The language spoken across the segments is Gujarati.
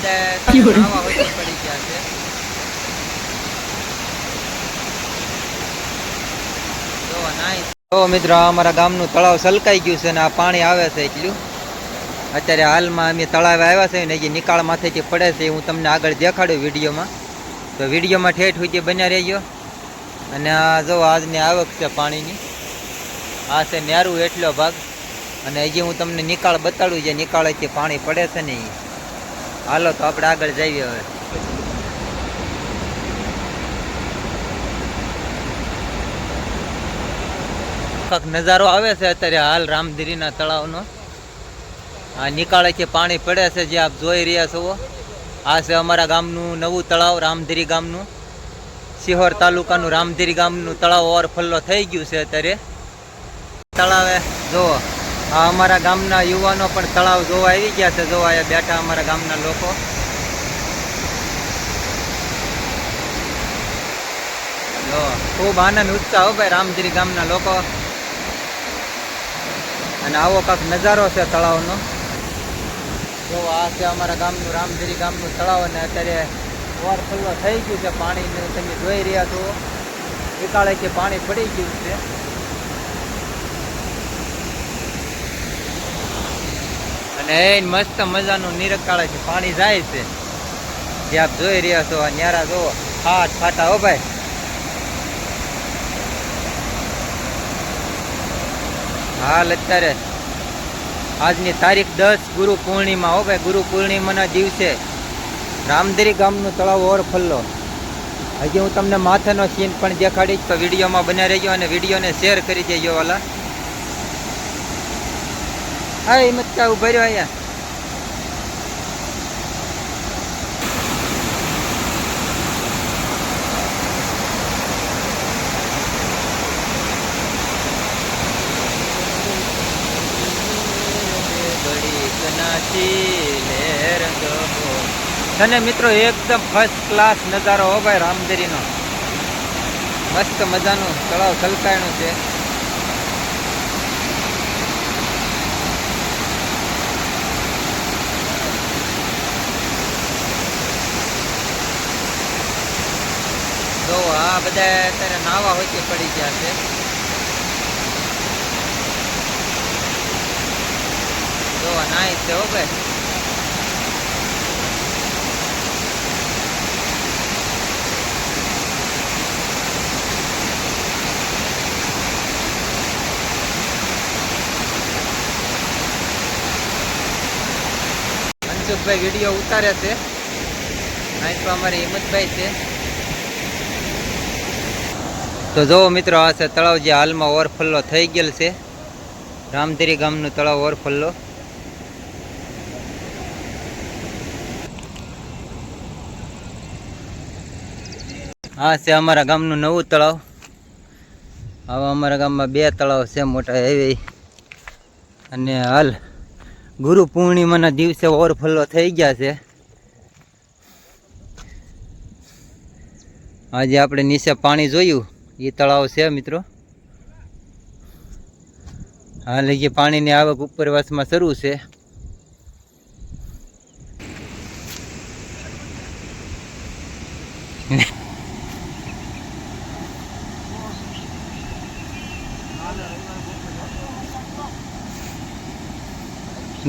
બધા પડી ગયા છે. જો મિત્રો અમારા ગામનું તળાવ સલકાઈ ગયું છે ને આ પાણી આવે છે એટલું. અત્યારે હાલમાં અમે તળાવે આવ્યા છે ને જે નિકાળ માથેથી પડે છે હું તમને આગળ દેખાડું વિડીયોમાં. તો વિડીયોમાં ઠેઠ સુધી બન્યા રહેજો. અને આ જો આજની આવક છે પાણીની. આ છે નેરું એટલો ભાગ. અને હજી હું તમને નિકાળ બતાડું જે નિકાળેથી પાણી પડે છે ને ઈ. હાલો, તો આપણે આગળ જઈએ હવે. કાંક નજારો આવે છે અત્યારે હાલ રામધીરીના તળાવનો. આ નિકાળેથી પાણી પડે છે, જે આપ જોઈ રહ્યા છો. આ છે અમારા ગામનું નવું તળાવ, રામધીરી ગામનું. સિહોર તાલુકાનું રામધીરી ગામનું તળાવ ઓવરફ્લો થઈ ગયું છે અત્યારે. તળાવે જો આ અમારા ગામના યુવાનો પણ તળાવ જોવા આવી ગયા છે. જોવા અહીંયા બેઠા અમારા ગામના લોકો. ખૂબ આનંદ, ઉત્સાહ હો ભાઈ રામગીરી ગામના લોકો. અને આવો કાંક નજારો છે તળાવનો. જો, આ છે અમારા ગામનું રામગીરી ગામનું તળાવ અને અત્યારે ઓવરફ્લો થઈ ગયું છે. પાણીને તમે જોઈ રહ્યા છો. વિકાળે કે પાણી પડી ગયું છે. એ મસ્ત મજાનું નિરકાળે છે, પાણી જાય છે. જે આપ જોઈ રહ્યા છો ન્યારા જો હાથ ફાટા, હો ભાઈ. હાલ અત્યારે આજની તારીખ દસ ગુરુ પૂર્ણિમા, હો ભાઈ, ગુરુ પૂર્ણિમાના દિવસે રામદેરી ગામનું તળાવ ઓરફલ્લો હજી હું તમને માથાનો સીન પણ દેખાડીશ, તો વિડીયોમાં બના રહેજો અને વિડીયોને શેર કરી દેજો, વાલા. હા હિંમત કા ઊભા રહ્યો અહીંયા? અને મિત્રો, એકદમ ફર્સ્ટ ક્લાસ નજારો હો ભાઈ રામદેરીનો મસ્ત મજાનું તળાવ છલકાયણું છે જો આ બધા અત્યારે નાવા હોય પડી ગયા છે. જોવા નાઈ છે હો ભાઈ. મનસુખભાઈ વીડિયો ઉતારે છે. અહીં તો અમારે હિંમતભાઈ છે. તો જો મિત્રો, આ છે તળાવ જે હાલમાં ઓવરફ્લો થઈ ગયેલ છે. રામધીરી ગામનું તળાવ ઓવરફ્લો. આ છે અમારા ગામનું નવું તળાવ. હવે અમારા ગામમાં બે તળાવ છે, મોટા એવી અને હાલ ગુરુ પૂર્ણિમાના દિવસે ઓવરફ્લો થઈ ગયા છે. આજે આપણે નીચે પાણી જોયું. એ તળાવ છે, મિત્રો. હાલ જે પાણીની આવક ઉપરવાસમાં શરૂ છે.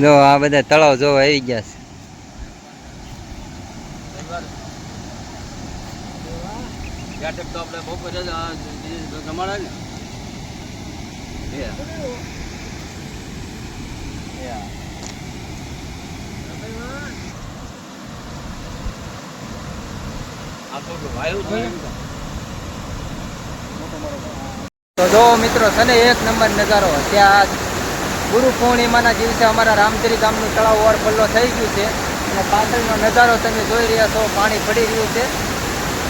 જો આ બધા તળાવ જોવા આવી ગયા છે. બેઠક તો આપણે બહુ બધા જમાડે ને. મિત્રો છે. ને એક નંબર નજારો ત્યાં ગુરુ પૂર્ણિમાના દિવસે અમારા રામધરી ગામનું તળાવ ઓવરફ્લો થઈ ગયું છે. અને પાછળનો નજારો તમે જોઈ રહ્યા છો, પાણી પડી રહ્યું છે.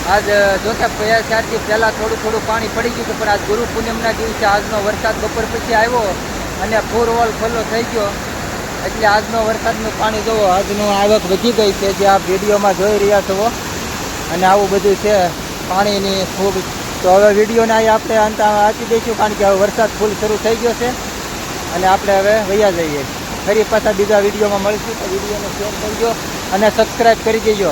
આજ જોતા પ્રયાસ ચારથી પહેલાં થોડું થોડું પાણી પડી ગયું હતું, પણ આજ ગુરુ પૂનમના દિવસે આજનો વરસાદ બપોર પછી આવ્યો અને ફૂર ખુલ્લો થઈ ગયો. એટલે આજનો વરસાદનું પાણી જોવો આજનું આવક વધી ગઈ છે, જે આપ વિડીયોમાં જોઈ રહ્યા છો. અને આવું બધું છે, પાણીની ખૂબ. તો હવે વિડીયોને અહીં આપણે અંત આપી દઈશું, કારણ કે હવે વરસાદ ફૂલ શરૂ થઈ ગયો છે. અને આપણે હવે વૈયા જઈએ. ફરી પાછા બીજા વિડીયોમાં મળીશું, તો વિડીયોને શેર કરજો અને સબસ્ક્રાઈબ કરી દેજો.